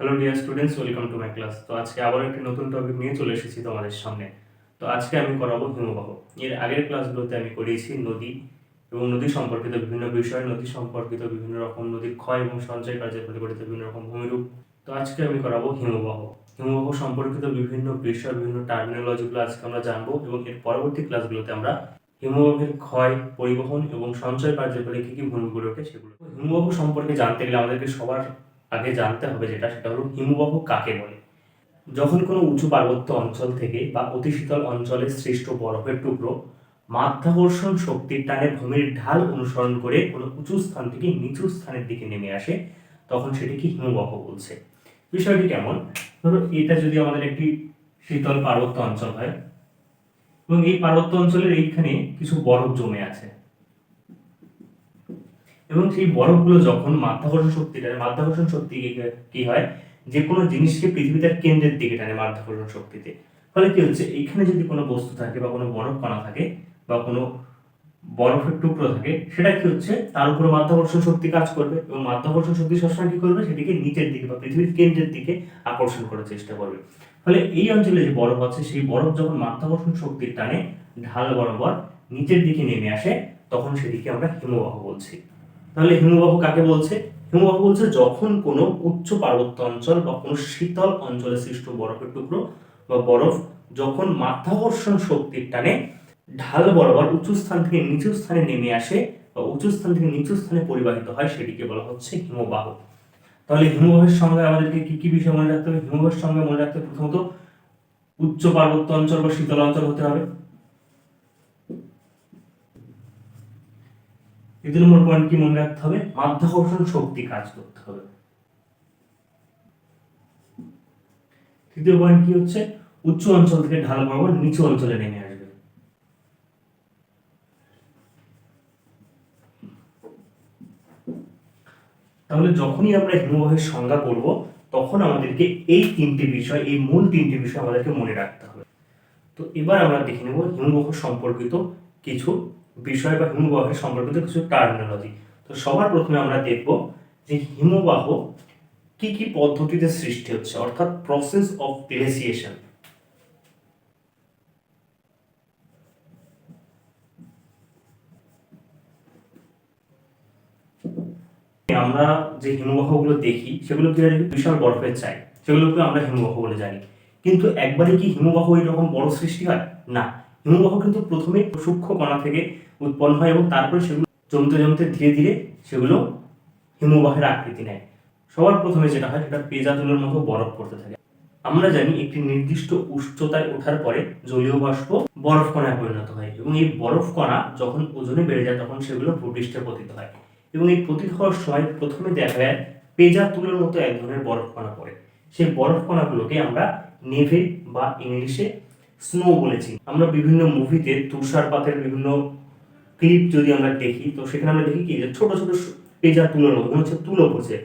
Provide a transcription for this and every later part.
Hello dear students welcome to my class তো আজকে আবার একটি নতুন টপিক নিয়ে চলে এসেছি তোমাদের সামনে। তো আজকে আমি করাবো হিমবাহ। এর আগের ক্লাসগুলোতে আমি করিয়েছি নদী এবং নদী সম্পর্কিত বিভিন্ন বিষয়, নদী সম্পর্কিত বিভিন্ন রকম নদীর ক্ষয় এবং সঞ্চয় কার্যের পরিবর্তিত বিভিন্ন রকম ভূমিরূপ। তো আজকে আমি করাবো হিমবাহ। হিমবাহ সম্পর্কিত বিভিন্ন বিষয়, বিভিন্ন টার্মিনোলজিগুলো আজকে আমরা জানব এবং এর পরবর্তী ক্লাসগুলোতে আমরা হিমবাহের ক্ষয়, পরিবহন এবং সঞ্চয় কার্যের ফলে কী কী ভূমিগুলো রয়েছে সেগুলো। হিমবাহ সম্পর্কে জানতে গেলে আমাদেরকে সবার আগে জানতে হবে যেটা, সেটা হলো হিমবাহ কাকে বলে? যখন কোনো উঁচু পার্বত্য অঞ্চল থেকে বা অতি শীতল অঞ্চলে সৃষ্ট বরফের টুকরো মাধ্যাকর্ষণ শক্তির টানে ভূমির ঢাল অনুসরণ করে কোনো উঁচু স্থান থেকে নিচু স্থানের দিকে নেমে আসে, তখন সেটিকে হিমবাহ বলছে। বিষয়টি কেমন? ধরো এটা যদি আমাদের একটি শীতল পার্বত্য অঞ্চল হয়, এবং এই পার্বত্য অঞ্চলের এইখানে কিছু বরফ জমে আছে। এবং সেই বরফগুলো যখন মাধ্যাকর্ষণ শক্তি টানে, মাধ্যাকর্ষণ শক্তি কি- কি হয়? যে কোনো জিনিসকে পৃথিবী তার কেন্দ্রের দিকে টানে মাধ্যাকর্ষণ শক্তিতে। ফলে কি হচ্ছে? এখানে যদি কোনো বস্তু থাকে বা কোনো বরফ কণা থাকে বা কোনো বরফের টুকরো থাকে, সেটা কি হচ্ছে? তার উপরে মাধ্যাকর্ষণ শক্তি কাজ করবে এবং মাধ্যাকর্ষণ শক্তি সবসময় কি করবে? সেটিকে নিচের দিকে বা পৃথিবীর কেন্দ্রের দিকে আকর্ষণ করার চেষ্টা করবে। ফলে এই অঞ্চলে যে বরফ আছে, সেই বরফ যখন মাধ্যাকর্ষণ শক্তির টানে ঢাল বরাবর নিচের দিকে নেমে আসে, তখন সেটিকে আমরা হিমবাহ বলছি। তাহলে হিমবাহ কাকে বলছে? হিমবাহ বলছে যখন কোনো উচ্চ পার্বত্য অঞ্চল বা কোনো শীতল অঞ্চলে সৃষ্ট বরফের টুকরো বা বরফ যখন মাধ্যাকর্ষণ শক্তির টানে ঢাল বরাবর উঁচু স্থান থেকে নিচু স্থানে নেমে আসে বা উঁচু স্থান থেকে নিচু স্থানে পরিবাহিত হয়, সেটিকে বলা হচ্ছে হিমবাহ। তাহলে হিমবাহের সঙ্গে আমাদেরকে কি কি বিষয় মনে রাখতে হবে? হিমবাহের সঙ্গে মনে রাখতে প্রথমত উচ্চ পার্বত্য অঞ্চল বা শীতল অঞ্চল হতে হবে। দ্বিতীয় নম্বর পয়েন্ট কি মনে রাখতে হবে? মাধ্যাকর্ষণ শক্তি কাজ করতে হবে। তৃতীয় পয়েন্ট কি হচ্ছে? উচ্চ অঞ্চল থেকে ঢাল বরাবর নিচু অঞ্চলে নেমে আসবে। তাহলে যখনই আমরা হিমবাহের সংজ্ঞা করব তখন আমাদেরকে এই তিনটি বিষয়, এই মূল তিনটি বিষয় আমাদেরকে মনে রাখতে হবে। তো এবার আমরা দেখে নেব হিমবাহ সম্পর্কিত কিছু বিষয় বা হিমবাহের সম্পর্কিত কিছু টার্মিনোলজি তো সবার প্রথমে আমরা দেখব যে হিমবাহ কি কি পদ্ধতিতে সৃষ্টি হচ্ছে, অর্থাৎ প্রসেস অফ গ্লেসিয়েশন আমরা যে হিমবাহগুলো দেখি, সেগুলো কি? বিশাল বরফের চাই সেগুলোকে আমরা হিমবাহ বলে জানি। কিন্তু একবারে কি হিমবাহ এরকম বড় সৃষ্টি হয়? না। হিমবাহ কিন্তু প্রথমে সূক্ষ্ম কণা থেকে উৎপন্ন হয় এবং তারপরে সেগুলো জমতে জমতে ধীরে ধীরে সেগুলো হিমবাহের আকৃতি নেয়। সবার প্রথমে যেটা হয়, সেটা পেজা তুলোর মতো বরফ পড়তে থাকে। আমরা জানি একটি নির্দিষ্ট উচ্চতায় ওঠার পরে জলীয় বাষ্প বরফ কণায় পরিণত হয় এবং এই বরফ কণা যখন ওজনে বেড়ে যায়, তখন সেগুলো ভূপৃষ্ঠে পতিত হয় এবং এই পতিত হওয়ার সময় প্রথমে দেখা যায় পেজা তুলোর মতো এক ধরনের বরফ কণা পড়ে। সেই বরফ কণাগুলোকে আমরা নেভে বা ইংলিশে স্নো বলেছি। আমরা বিভিন্ন মুভিতে তুষারপাতের বিভিন্ন ক্লিপ যদি আমরা দেখি, তো সেখানে আমরা দেখি কি যে ছোট ছোট পেজা তুলোর মতো হচ্ছে তুলো পড়ছে।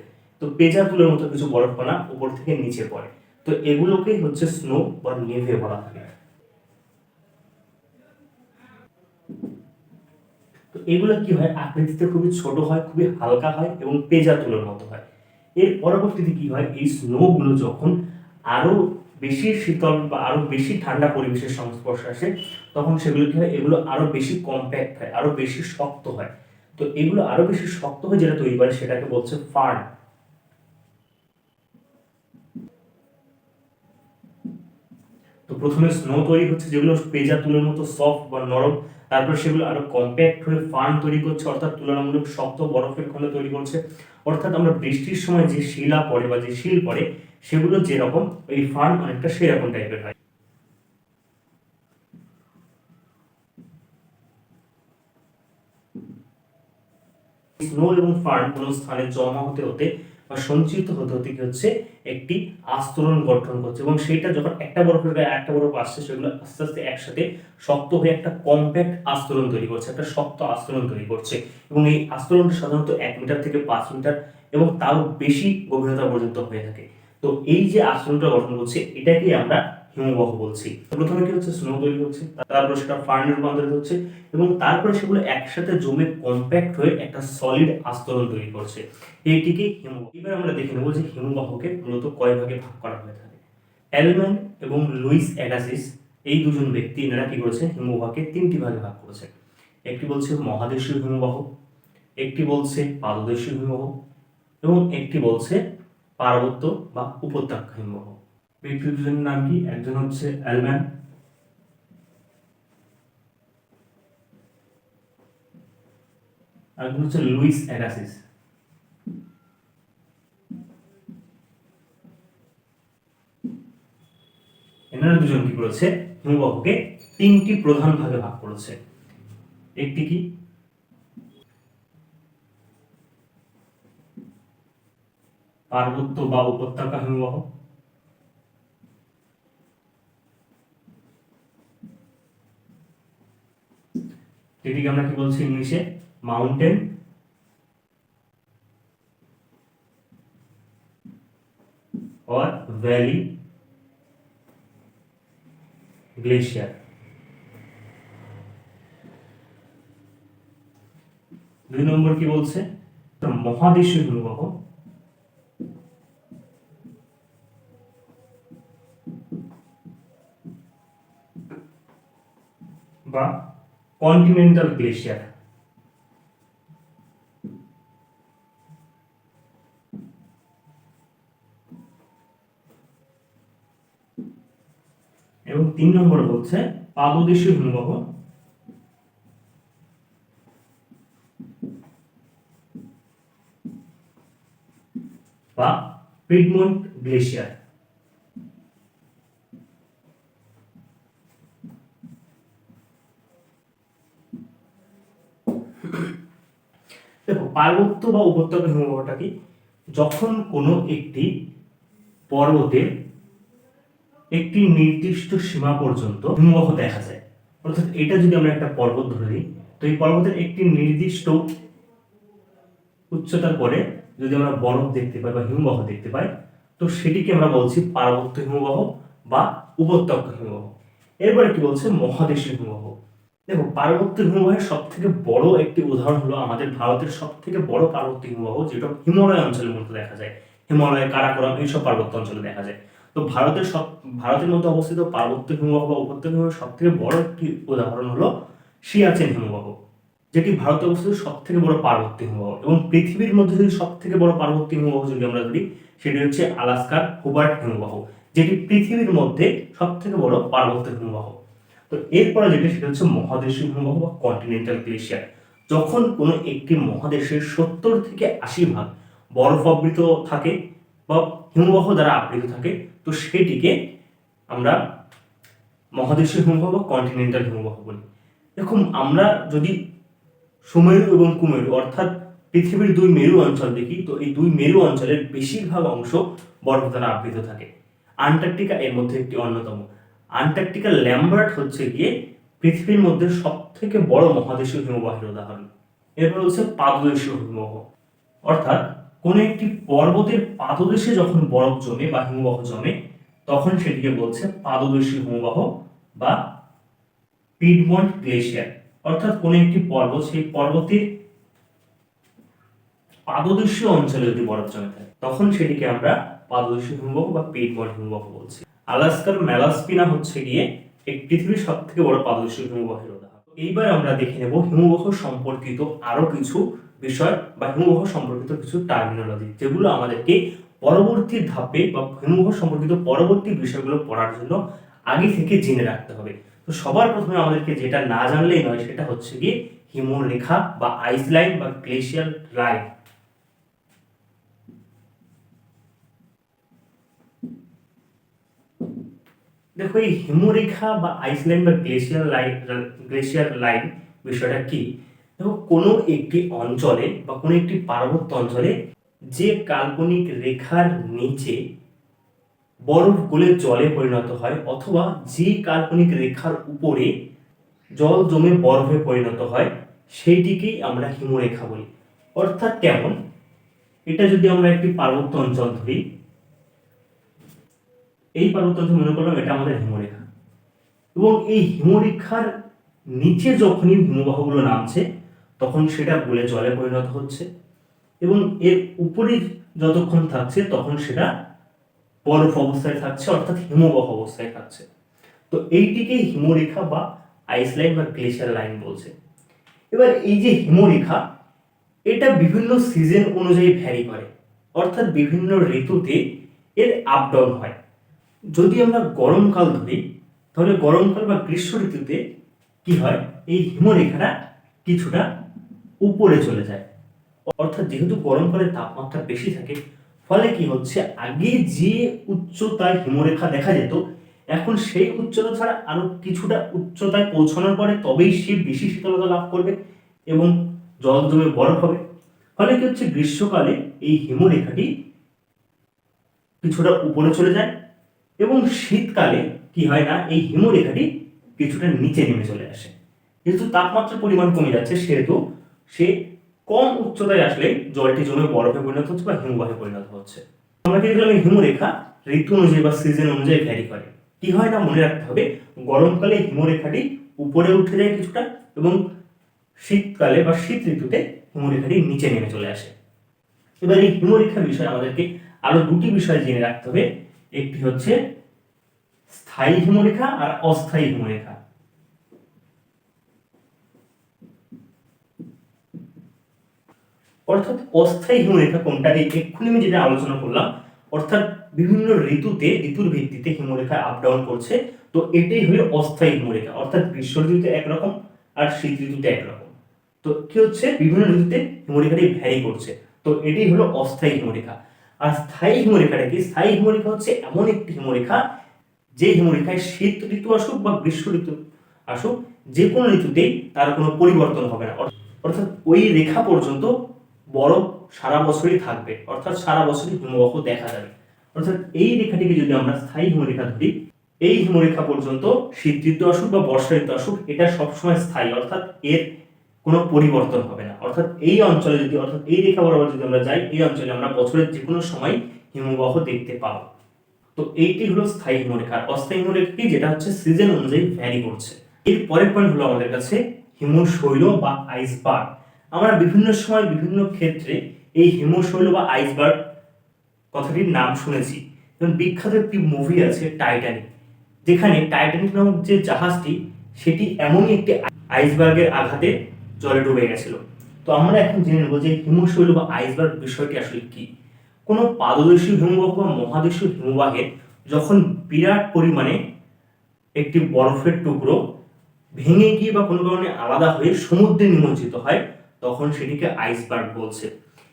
তো পেজা তুলোর মতো কিছু বরফ কণা উপর থেকে নিচে পড়ে। তো এগুলোকেই হচ্ছে স্নো বা নেভে বলা হয়। তো এগুলো কি হয়? আকৃতিতে খুবই ছোট হয়, খুবই হালকা হয় এবং পেজা তুলোর মতো হয়। এর পরবর্তীতে কি হয়? এই স্নোগুলো যখন আরও বেশি শীতল বা আরও বেশি ঠান্ডা পরিবেশের সংস্পর্শে আসে, তখন সেগুলো কি হয়? এগুলো আরও বেশি কম্প্যাক্ট হয়, আরও বেশি শক্ত হয়। তো এগুলো আরও বেশি শক্ত হয়ে যেটা তৈরি করে সেটাকে বলছে ফার্ন। তো প্রথমে স্নো তৈরি হচ্ছে, যেগুলো পেজা, তুলোর মতো সফট বা নরম, তারপর সেগুলো আরও কম্প্যাক্ট হয়ে ফার্ন তৈরি করছে, অর্থাৎ তুলনামূলক শক্ত বরফের খন্ড তৈরি করছে। অর্থাৎ আমরা বৃষ্টির সময় যে শিলা পড়ে বা যে শিল পড়ে সেগুলো যেরকম, এই ফার্ন অনেকটা সেরকম টাইপের হয়। স্নো এবং ফার্ন কোনো স্থানে জমা হতে হতে বা সঞ্চিত হতে হতে কি হচ্ছে, একটি আস্তরণ গঠন করছে এবং সেটা যখন একটা বরফের গায়ে একটা বরফ আসছে, সেগুলো আস্তে আস্তে একসাথে শক্ত হয়ে একটা কম্প্যাক্ট আস্তরণ তৈরি করছে, একটা শক্ত আস্তরণ তৈরি করছে এবং এই আস্তরণটা সাধারণত এক মিটার থেকে পাঁচ মিটার এবং তারও বেশি গভীরতা পর্যন্ত হয়ে থাকে। তো এই যে আস্তরণটা গঠন করছে, এটাকে আমরা হিমবাহ বলছি। প্রথমে কি হচ্ছে? স্নো তৈরি হচ্ছে তারপর সেটা ফার্নে রূপান্তরিত হচ্ছে এবং তারপরে সেগুলো একসাথে জমে কম্প্যাক্ট হয়ে একটা সলিড আস্তরণ তৈরি করছে। এইটিকে হিমবাহ। এবার আমরা দেখে নেব যে হিমবাহকে মূলত কয় ভাগে ভাগ করা হয়ে থাকে। অ্যালম্যান এবং লুইস অ্যাগাসিস এই দুজন ব্যক্তি এনারা কি করেছে? হিমবাহকে তিনটি ভাগে ভাগ করেছে। একটি বলছে মহাদেশীয় হিমবাহ, একটি বলছে পাদদেশীয় হিমবাহ এবং একটি বলছে পার্বত্য বা উপত্যকা হিমবাহ ব্যক্তি দুজনের নাম কি? একজন হচ্ছে অ্যালম্যান। আরেকজন হচ্ছে লুইস অ্যাগাসিস এনারা দুজন কি করেছে? হিমবাহকে তিনটি প্রধান ভাগে ভাগ করেছে। একটি কি? পার্বত্য বা উপত্যকা হিমবাহ যেটিকে আমরা কি বলছি ইংলিশে? মাউন্টেন। or valley glacier দুই নম্বর কি বলছে? মহাদেশীয় হিমবাহ বা কন্টিনেন্টাল গ্লেশিয়ার এবং তিন নম্বর বলছে পাদদেশীয় হিমবাহ বা পিডমন্ট গ্লেশিয়ার দেখো পার্বত্য বা উপত্যকা হিমবাহটা কি? যখন কোনো একটি পর্বতের একটি নির্দিষ্ট সীমা পর্যন্ত হিমবাহ দেখা যায়, অর্থাৎ এটা যদি আমরা একটা পর্বত ধরে নিই, তো এই পর্বতের একটি নির্দিষ্ট উচ্চতার পরে যদি আমরা বরফ দেখতে পাই বা হিমবাহ দেখতে পাই, তো সেটিকে আমরা বলছি পার্বত্য হিমবাহ বা উপত্যকা হিমবাহ। এরপরে কি বলছে? মহাদেশীয় হিমবাহ। দেখো, পার্বত্য হিমবাহের সব থেকে বড় একটি উদাহরণ হলো আমাদের ভারতের সব থেকে বড় পার্বত্য হিমবাহ, যেটা হিমালয় অঞ্চলের মধ্যে দেখা যায়। হিমালয়, কারাকোরাম, এইসব পার্বত্য অঞ্চলে দেখা যায়। তো ভারতের সব, ভারতের মধ্যে অবস্থিত পার্বত্য হিমবাহ বা উপত্যকা হিমবাহের সব থেকে বড় একটি উদাহরণ হলো সিয়াচেন হিমবাহ, যেটি ভারতে অবস্থিত সব থেকে বড় পার্বত্য হিমবাহ। এবং পৃথিবীর মধ্যে যদি সব থেকে বড় পার্বত্য হিমবাহ যদি আমরা ধরি, সেটি হচ্ছে আলাস্কার হুবার্ট হিমবাহ, যেটি পৃথিবীর মধ্যে সব থেকে বড় পার্বত্য হিমবাহ। তো এরপরে যেটা, সেটা হচ্ছে মহাদেশীয় হিমবাহ বা কন্টিনেন্টাল গ্লেশিয়ার যখন কোনো একটি মহাদেশের সত্তর থেকে আশি ভাগ বরফ আবৃত থাকে বা হিমবাহ দ্বারা আবৃত থাকে, তো সেটিকে আমরা মহাদেশীয় হিমবাহ বা কন্টিনেন্টাল হিমবাহ বলি। দেখুন, আমরা যদি সুমেরু এবং কুমেরু, অর্থাৎ পৃথিবীর দুই মেরু অঞ্চল দেখি, তো এই দুই মেরু অঞ্চলের বেশিরভাগ অংশ বরফ দ্বারা আবৃত থাকে। আন্টার্কটিকা এর মধ্যে একটি অন্যতম। আন্টার্কটিকা ল্যাম্বার্ট হচ্ছে গিয়ে পৃথিবীর মধ্যে সব থেকে বড় মহাদেশীয় হিমবাহের উদাহরণ। এরপর হচ্ছে পাদদেশীয় হিমবাহ। অর্থাৎ কোন একটি পর্বতের পাদদেশে যখন বরফ জমে বা হিমবাহ জমে, তখন সেটিকে বলছে পাদদেশীয় হিমবাহ বা পিডমন্ট গ্লেশিয়ার। অর্থাৎ কোন একটি পর্বত, সেই পর্বতের পাদদেশীয় অঞ্চলে যদি বরফ জমে থাকে, তখন সেটিকে আমরা পাদদেশীয় হিমবাহ বা পেট পিডমন্ট হিমবাহ বলছি। আলাস্কার ম্যালাস্পিনা হচ্ছে গিয়ে এক পৃথিবীর সব থেকে বড় পাদদেশীয় হিমবাহের উদাহরণ এইবার আমরা দেখে নেব হিমবাহ সম্পর্কিত আরও কিছু বিষয় বা হিমবাহ সম্পর্কিত কিছু টার্মিনোলজি যেগুলো আমাদেরকে পরবর্তী ধাপে বা হিমবাহ সম্পর্কিত পরবর্তী বিষয়গুলো পড়ার জন্য আগে থেকে জেনে রাখতে হবে। তো সবার প্রথমে আমাদেরকে যেটা না জানলেই নয়, সেটা হচ্ছে গিয়ে হিমরেখা বা আইস লাইন বা গ্লেশিয়াল লাইন দেখো, এই হিমরেখা বা আইসল্যান্ড বা গ্লেশিয়ার লাইন গ্লেশিয়ার লাইন বিষয়টা কি? দেখো, কোনো একটি অঞ্চলে বা কোনো একটি পার্বত্য অঞ্চলে যে কাল্পনিক রেখার নিচে বরফ গলে জলে পরিণত হয় অথবা যে কাল্পনিক রেখার উপরে জল জমে বরফে পরিণত হয়, সেইটিকেই আমরা হিমরেখা বলি। অর্থাৎ কেমন? এটা যদি আমরা একটি পার্বত্য অঞ্চল ধরি এই পার্বত্য অঞ্চল মনে করলাম, এটা আমাদের হিমরেখা। এবং এই হিমরেখার নিচে যখনই হিমবাহগুলো নামছে, তখন সেটা গলে জলে পরিণত হচ্ছে এবং এর উপরে যতক্ষণ থাকছে, তখন সেটা বরফ অবস্থায় থাকছে, অর্থাৎ হিমবাহ অবস্থায় থাকছে। তো এইটিকে হিমরেখা বা আইস লাইন বা গ্লেশিয়ার লাইন বলছে। এবার এই যে হিমরেখা, এটা বিভিন্ন সিজন অনুযায়ী ভ্যারি করে। অর্থাৎ বিভিন্ন ঋতুতে এর আপ ডাউন হয়। যদি আমরা গরমকাল ধরি, তাহলে গরমকাল বা গ্রীষ্ম ঋতুতে কি হয়? এই হিমরেখাটা কিছুটা উপরে চলে যায়। অর্থাৎ যেহেতু গরমকালে তাপমাত্রা বেশি থাকে, ফলে কি হচ্ছে? আগে যে উচ্চতায় হিমরেখা দেখা যেত, এখন সেই উচ্চতা ছাড়া আরও কিছুটা উচ্চতায় পৌঁছানোর পরে তবেই সে বেশি শীতলতা লাভ করবে এবং জল জমে বরফ হবে। ফলে কি হচ্ছে? গ্রীষ্মকালে এই হিমরেখাটি কিছুটা উপরে চলে যায়। এবং শীতকালে কি হয় না, এই হিমরেখাটি কিছুটা নিচে নেমে চলে আসে। যেহেতু তাপমাত্রার পরিমাণ কমে যাচ্ছে, সেহেতু সে কম উচ্চতায় আসলে জলটি জমে বরফে পরিণত হচ্ছে বা হিমবাহে পরিণত হচ্ছে। আমরা কি দেখলাম, এই হিমরেখা ঋতু অনুযায়ী বা সিজন অনুযায়ী ভ্যারি করে। কি হয় না, মনে রাখতে হবে, গরমকালে হিমরেখাটি উপরে উঠে যায় কিছুটা এবং শীতকালে বা শীত ঋতুতে হিমরেখাটি নিচে নেমে চলে আসে। এবার এই হিমরেখা বিষয়ে আমাদেরকে আরও দুটি বিষয় জেনে রাখতে হবে। একটি হচ্ছে স্থায়ী হিমরেখা আর অস্থায়ী হিমরেখা। অর্থাৎ অস্থায়ী হিমরেখা কোনটাকে এক্ষুনি আমি যেটা আলোচনা করলাম, অর্থাৎ বিভিন্ন ঋতুতে, ঋতুর ভিত্তিতে হিমরেখা আপ ডাউন করছে, তো এটাই হলো অস্থায়ী হিমরেখা। অর্থাৎ গ্রীষ্ম ঋতুতে একরকম আর শীত ঋতুতে একরকম। তো কি হচ্ছে? বিভিন্ন ঋতুতে হিমরেখাটি ভ্যারি করছে। তো এটাই হলো অস্থায়ী হিমরেখা। আর স্থায়ী হিমরেখাটা কি? স্থায়ী হিমরেখা হচ্ছে এমন একটি হিমরেখা যে হিমরেখায় শীত ঋতু আসুক বা গ্রীষ্ম ঋতু আসুক যে কোনো ঋতুতেই তার কোনো পরিবর্তন হবে না। অর্থাৎ ওই রেখা পর্যন্ত বরফ সারা বছরই থাকবে, অর্থাৎ সারা বছরই হিমবাহ দেখা যাবে। অর্থাৎ এই রেখাটিকে যদি আমরা স্থায়ী হিমরেখা ধরি, এই হিমরেখা পর্যন্ত শীত ঋতু আসুক বা বর্ষা ঋতু আসুক, এটা সবসময় স্থায়ী, অর্থাৎ এর কোনো পরিবর্তন হবে না। অর্থাৎ এই অঞ্চলে যদি, অর্থাৎ এই রেখা বরাবর যদি আমরা যাই, এই অঞ্চলে আমরা বছরের যে কোনো সময় হিমবাহ দেখতে পাবো। তো এইটি হলো স্থায়ী হিমরেখা আর অস্থায়ী হিমরেখা কি যেটা হচ্ছে সিজন অনুযায়ী ভ্যারি করছে। এর পরের পয়েন্ট হলো আমাদের কাছে হিমশৈল বা আইসবার্গ আমরা বিভিন্ন সময় বিভিন্ন ক্ষেত্রে এই হিমশৈল বা আইসবার্গ কথাটির নাম শুনেছি। যেমন বিখ্যাত একটি মুভি আছে টাইটানিক যেখানে টাইটানিক নামক যে জাহাজটি, সেটি এমনই একটি আইসবার্গের আঘাতে জলে ডুবে গেছিল। তো আমরা এখন জেনে নেব যে হিমশৈল বা আইসবার্গ বিষয়টি আসলে কি। কোনো পাদদেশীয় হিমবাহ বা মহাদেশীয় হিমবাহের যখন বিরাট পরিমাণে একটি বরফের টুকরো ভেঙে গিয়ে বা কোনো কারণে আলাদা হয়ে সমুদ্রে নিমজ্জিত হয়, তখন সেটিকে আইসবার্গ বলছে।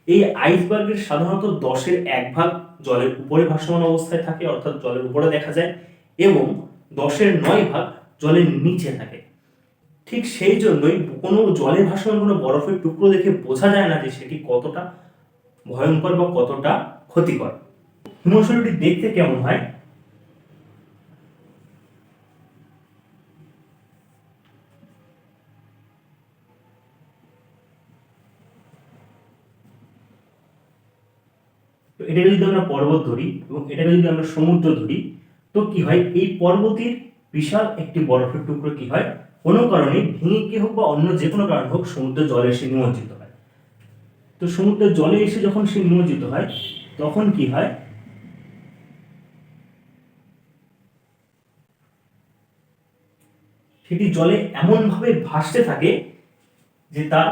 এই আইসবার্গের সাধারণত দশের এক ভাগ জলের উপরে ভাসমান অবস্থায় থাকে, অর্থাৎ জলের উপরে দেখা যায়, এবং দশের নয় ভাগ জলের নিচে থাকে। ঠিক সেই জন্যই কোনো জলে ভাসমান কোনো বরফের টুকরো দেখে বোঝা যায় না যে সেটি কতটা ভয়ঙ্কর বা কতটা ক্ষতিকর। হিমশৈলটি দেখতে কেমন হয়? তো এটাকে যদি আমরা পর্বত ধরি এবং এটাকে যদি আমরা সমুদ্র ধরি, তো কি হয়? এই পর্বতের বিশাল একটি বরফের টুকরো কি হয়? কোনো কারণে ভেঙে হোক বা অন্য যে কোনো কারণ হোক সমুদ্রের জলে এসে নিমজ্জিত হয়। তো সমুদ্রের জলে এসে যখন সে নিমজ্জিত হয়, তখন কি হয়? সেটি জলে এমনভাবে ভাসতে থাকে যে তার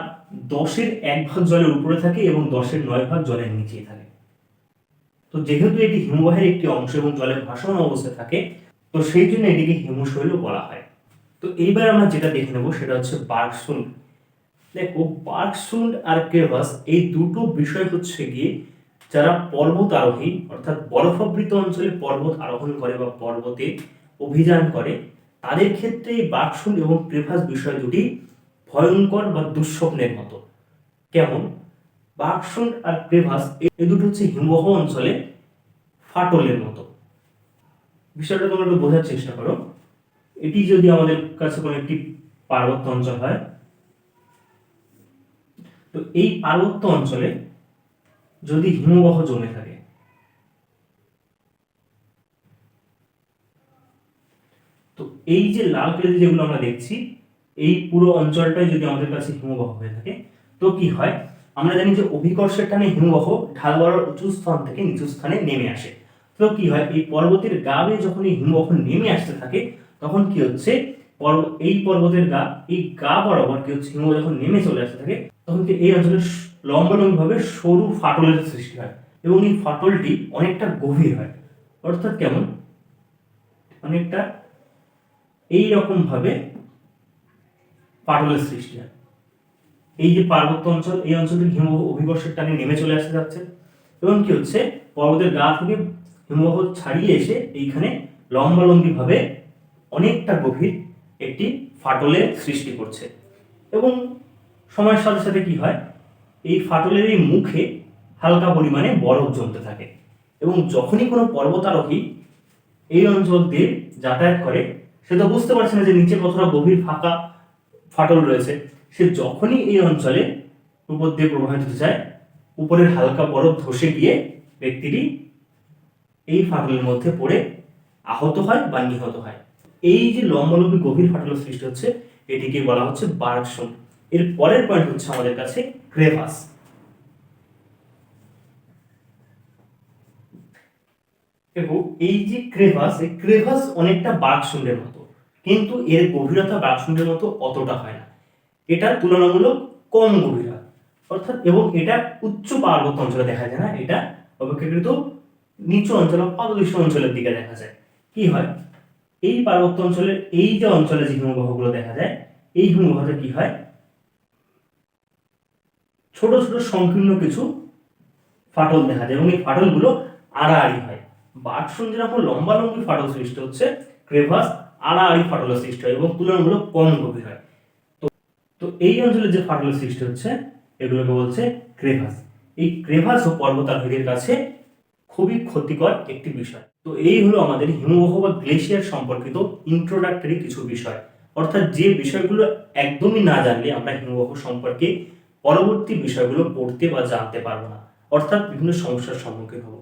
দশের এক ভাগ জলের উপরে থাকে এবং দশের নয় ভাগ জলের নিচেই থাকে। তো যেহেতু এটি হিমবাহের একটি অংশ এবং জলের ভাসমান অবস্থায় থাকে, তো সেই জন্য এটিকে হিমশৈল বলা হয়। তো এইবার আমরা যেটা দেখে নেব সেটা হচ্ছে বার্কসুন্ড। দেখো, বার্কসুন্ড আর ক্রেভাস এই দুটো বিষয় হচ্ছে গিয়ে যারা পর্বত আরোহী, অর্থাৎ বরফাবৃত অঞ্চলে পর্বত আরোহণ করে বা পর্বতে অভিযান করে, তাদের ক্ষেত্রে এই বার্কসুন্ড এবং ক্রেভাস বিষয় দুটি ভয়ঙ্কর বা দুঃস্বপ্নের মতো। কেমন? বাকসুন্ড আর ক্রেভাস এই দুটো হচ্ছে হিমবাহ অঞ্চলে ফাটলের মতো। বিষয়টা তোমরা একটু বোঝার চেষ্টা করো। এটি যদি আমাদের কাছে কোনো একটি পার্বত্য অঞ্চল হয়, তো এই পার্বত্য অঞ্চলে যদি হিমবাহ জমে থাকে, তো এই যে লাল কালার যেগুলো আমরা দেখছি, এই পুরো অঞ্চলটাই যদি আমাদের কাছে হিমবাহ হয়ে থাকে, তো কি হয়? আমরা জানি যে অভিকর্ষের টানে হিমবাহ ঢাল উঁচু স্থান থেকে নিচু স্থানে নেমে আসে। তো কি হয়? এই পর্বতের গা যখন এই হিমবাহ নেমে আসতে থাকে তখন কি হচ্ছে? এই পর্বতের গা, এই গা বরাবর কি হচ্ছে? হিমবাহ যখন নেমে চলে আসতে থাকে, তখন কি এই অঞ্চলে লম্বালম্বিভাবে সরু ফাটলের সৃষ্টি হয় এবং এই ফাটলটি অনেকটা গভীর হয়। অর্থাৎ কেমন? অনেকটা এই ভাবে ফাটলের সৃষ্টি হয়। এই যে পার্বত্য অঞ্চল, এই অঞ্চল থেকে হিমবাহ অভিবর্ষের টানে নেমে চলে আসতে যাচ্ছে এবং কি হচ্ছে? পর্বতের গা থেকে হিমবাহ ছাড়িয়ে এসে এইখানে লম্বালম্বি ভাবে অনেকটা গভীর একটি ফাটলের সৃষ্টি করছে। এবং সময়ের সাথে সাথে কি হয়? এই ফাটলের এই মুখে হালকা পরিমাণে বরফ জমতে থাকে। এবং যখনই কোনো পর্বতারোহী এই অঞ্চল দিয়ে যাতায়াত করে, সে তো বুঝতে পারছে না যে নিচে কতটা গভীর ফাঁকা ফাটল রয়েছে। সে যখনই এই অঞ্চলে উপর দিয়ে প্রবাহিত হতে যায় উপরের হালকা বরফ ধসে গিয়ে ব্যক্তিটি এই ফাটলের মধ্যে পড়ে আহত হয় বা নিহত হয়। এই যে লম্বালম্বী গভীর ফাটলের সৃষ্টি হচ্ছে, এটিকে বলা হচ্ছে বার্কসন এর পরের পয়েন্ট হচ্ছে আমাদের কাছে ক্রেভাস। দেখো, এই যে ক্রেভাস, এই ক্রেভাস অনেকটা বাঘসুন্ডের মতো, কিন্তু এর গভীরতা বাঘসুন্ডের মতো অতটা হয় না। এটা তুলনামূলক কম গভীর হয়। অর্থাৎ, এবং এটা উচ্চ পার্বত্য অঞ্চলে দেখা যায় না, এটা অপেক্ষাকৃত নিচু অঞ্চল পাদদেশ অঞ্চলের দিকে দেখা যায়। কি হয়? এই পার্বত্য অঞ্চলের এই যে অঞ্চলে যে হিমবাহগুলো দেখা যায়, এই হিমবাহতে কি হয়? ছোট ছোট, সংকীর্ণ কিছু ফাটল দেখা যায় এবং এই ফাটলগুলো আড়াআড়ি হয়। বাটসন যেরকম লম্বা লম্বি ফাটল সৃষ্টি হচ্ছে, ক্রেভাস আড়াআড়ি ফাটলের সৃষ্টি হয় এবং তুলনামূলক কম গভীর হয়। তো তো এই অঞ্চলে যে ফাটলের সৃষ্টি হচ্ছে, এগুলোকে বলছে ক্রেভাস। এই ক্রেভাস ও পর্বতারোহীদের কাছে খুবই ক্ষতিকর একটি বিষয়। তো এই হলো আমাদের হিমবাহ বা গ্লেশিয়ার সম্পর্কিত ইন্ট্রোডাক্টরি কিছু বিষয়। অর্থাৎ যে বিষয়গুলো একদমই না জানলে আমরা হিমবাহ সম্পর্কে পরবর্তী বিষয়গুলো পড়তে বা জানতে পারব না। অর্থাৎ বিভিন্ন সমস্যার সম্মুখীন হব।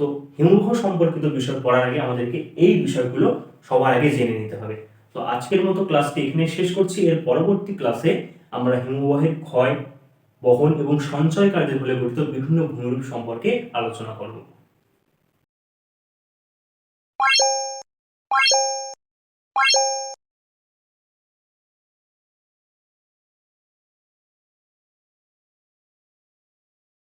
তো হিমবাহ সম্পর্কিত বিষয় পড়ার আগে আমাদেরকে এই বিষয়গুলো সবার আগে জেনে নিতে হবে। তো আজকের মতো ক্লাসটি এখানে শেষ করছি। এর পরবর্তী ক্লাসে আমরা হিমবাহের ক্ষয়, বহন এবং সঞ্চয় কার্যের ফলে গঠিত বিভিন্ন ভূমিরূপ সম্পর্কে আলোচনা করব।